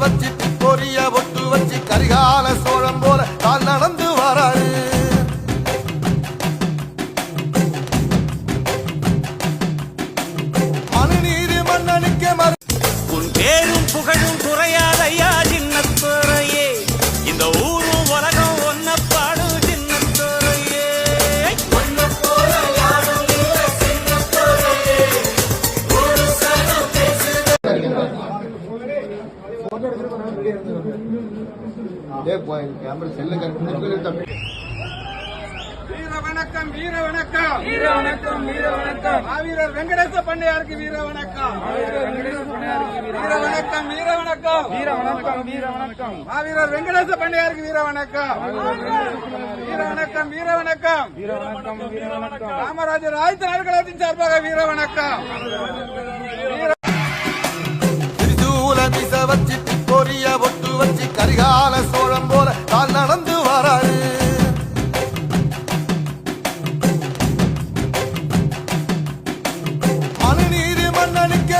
வச்சு பொரிய ஒட்டு வச்சு கரிகால சோழம் போல தான் வீர வணக்கம் வீர வணக்கம் வீர வணக்கம் வீர வணக்கம் மாவீரர் வெங்கடேச பண்ணையாருக்கு வீர வணக்கம் வீர வணக்கம் வீர வணக்கம் வீர வணக்கம் வீர வணக்கம் மாவீரர் வெங்கடேச பண்ணையாருக்கு வீர வணக்கம் வீர வணக்கம் வீர வணக்கம் வீர வணக்கம் வீர வணக்கம் காமராஜர் ஆயுத நாட்களத்தின் சார்பாக வீர வணக்கம் காஞ்சி கரிகால சோழம் போல தான் நடந்து வராரு மனுநீதி மன்னனுக்கு